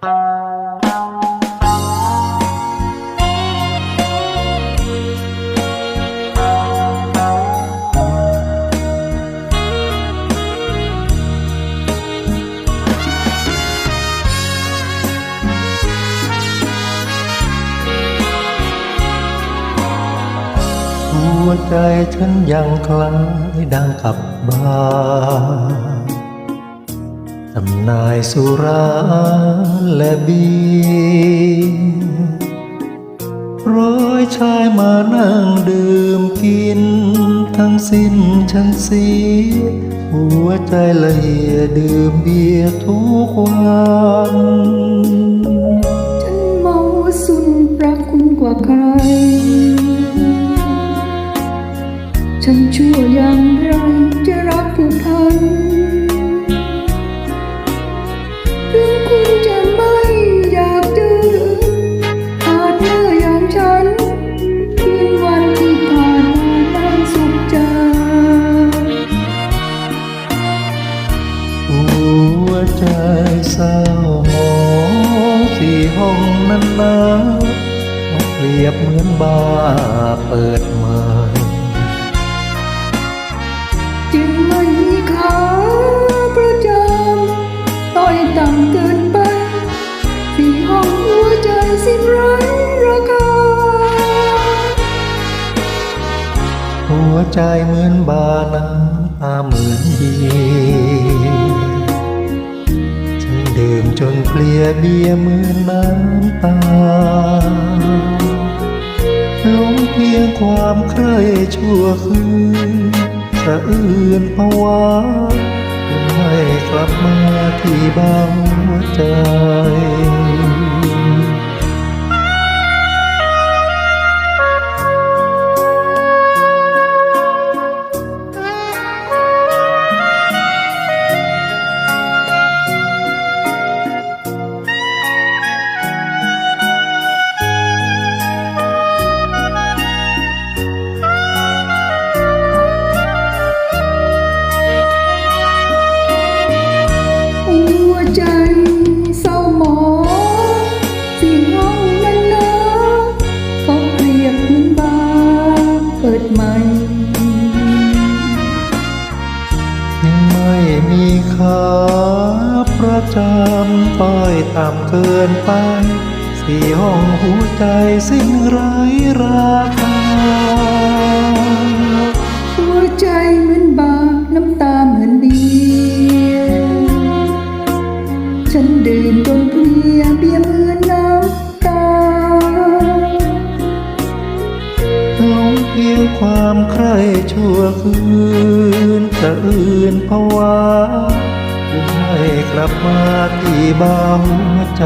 หัวใจฉันยังคล้ายดังกับบา นทำนายสุราและเบียร์ร้อยชายมานั่งดื่มกิน ทั้งสิ้นฉันเสียหัวใจละเอียดดื่มเบียร์ทุกวัน ฉันเมาสุน นั้นนะเปรียบเหมือนบาเปิดใหม่จึงไม่มีขาประจำต้อยต่ำเกินไปที่ห้องหัวใจสิ้นไร้ราคา หัวใจเหมือนบาน้ำตาเหมือนเบี ดื่มจนเพลียเบียร์เหมือนน้ำตาหลงเพียงความใคร่ชั่วคืนสะอื่นภาวะไม่กลับมาที่บางหัวใจ ร์เปิดใหมยังไม่มีขาประจำต้อยต่ำเกินไป สี่ห้องหัวใจสิ้นไร้ราคา ความใคร่ชั่วคืนสะอื่นภาวะให้กลับมาที่บ้าหัวใจ